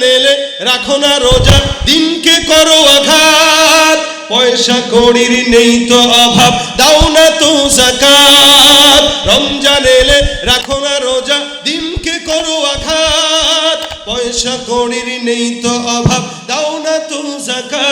এলে রাখো না রোজা, দিনকে করো আঘাত। পয়সা কড়ির নেই তো অভাব, দাও না তো জাকাত। রমজান এলে রাখো না রোজা, দিনকে করো আঘাত। পয়সা কড়ির নেই তো অভাব, দাও না তো জাকাত।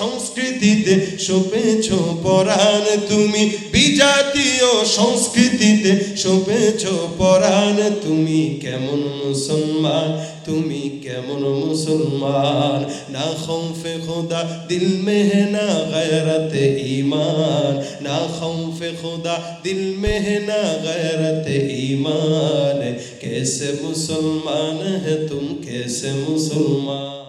সংস্কৃতিতে সপেছ পরাণ তুমি বিজাতীয় সংস্কৃতিতে সপেছ পরাণ তুমি কেমন মুসলমান তুমি কেমন মুসলমান না খৌফে খোদা দিল में है ना गैरत ईमान ना खौफ खुदा दिल में है ना गैरत ईमान कैसे मुसलमान है तुम कैसे मुसलमान